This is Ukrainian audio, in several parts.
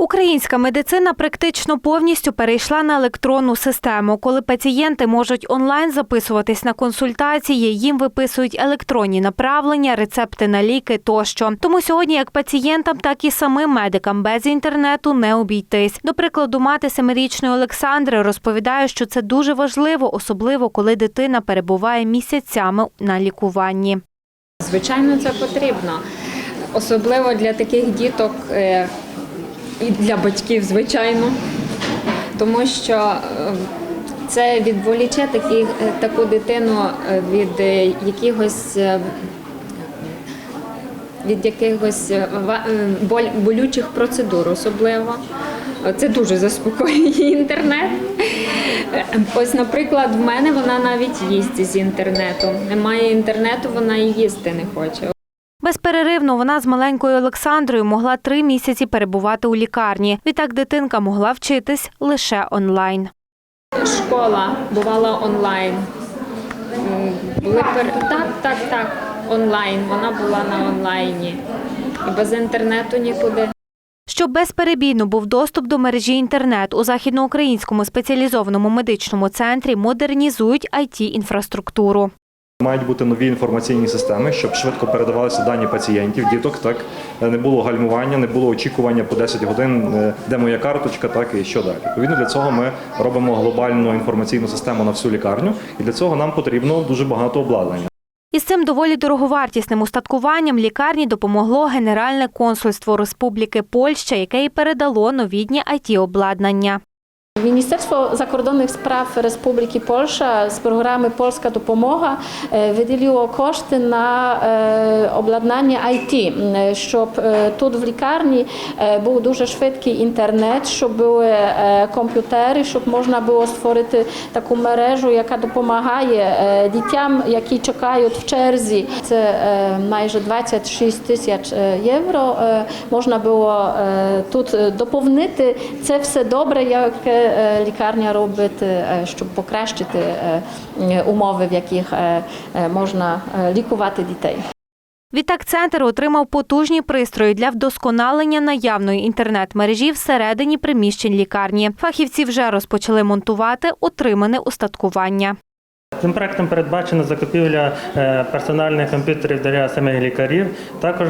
Українська медицина практично повністю перейшла на електронну систему. Коли пацієнти можуть онлайн записуватись на консультації, їм виписують електронні направлення, рецепти на ліки тощо. Тому сьогодні як пацієнтам, так і самим медикам без інтернету не обійтись. До прикладу, мати семирічної Олександри розповідає, що це дуже важливо, особливо коли дитина перебуває місяцями на лікуванні. Звичайно, це потрібно. Особливо для таких діток е, і для батьків, звичайно, тому що е, це відволіче такі, е, таку дитину е, від якихось. Від якихось болючих процедур особливо. Це дуже заспокоює інтернет. Ось, наприклад, в мене вона навіть їсть з інтернету. Немає інтернету, вона і їсти не хоче. Безперервно вона з маленькою Олександрою могла три місяці перебувати у лікарні. Відтак дитинка могла вчитись лише онлайн. Школа бувала онлайн. Були пер... Так, так, так, онлайн. Вона була на онлайні. І без інтернету нікуди. Щоб безперебійно був доступ до мережі інтернет у західноукраїнському спеціалізованому медичному центрі модернізують it інфраструктуру. Мають бути нові інформаційні системи, щоб швидко передавалися дані пацієнтів, діток. Так не було гальмування, не було очікування по 10 годин, е, де моя карточка, так і що далі. Відповідно, для цього ми робимо глобальну інформаційну систему на всю лікарню, і для цього нам потрібно дуже багато обладнання. Із цим доволі дороговартісним устаткуванням лікарні допомогло Генеральне консульство Республіки Польща, яке й передало новітнє it обладнання. Міністерство закордонних справ Республіки Польща з програми Польська допомога е, виділило кошти на е, обладнання IT, щоб е, тут в лікарні е, був дуже швидкий інтернет, щоб були е, комп'ютери, щоб можна було створити таку мережу, яка допомагає дітям, які чекають в черзі. Це майже 26 тисяч євро. Можна було тут доповнити це все добре, як лікарня робить, щоб покращити умови, в яких можна лікувати дітей. Відтак центр отримав потужні пристрої для вдосконалення наявної інтернет-мережі всередині приміщень лікарні. Фахівці вже розпочали монтувати отримане устаткування. Цим проектом передбачена закупівля е, персональних комп'ютерів для самих лікарів, також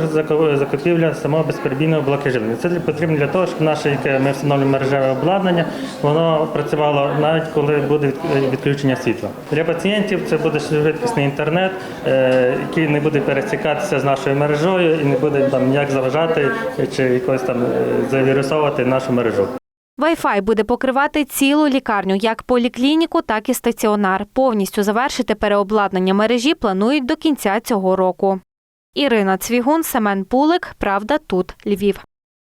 закупівля самого безперебійного блоку живлення. Це потрібно для того, щоб наше, яке ми встановлюємо мережеве обладнання, воно працювало навіть коли буде відключення світла. Для пацієнтів це буде швидкісний інтернет, е, який не буде пересікатися з нашою мережою і не буде там ніяк заважати чи якось там е, завірусовувати нашу мережу. Wi-Fi буде покривати цілу лікарню, як поліклініку, так і стаціонар. Повністю завершити переобладнання мережі планують до кінця цього року. Ірина Цвігун, Семен Пулик. Правда, тут Львів.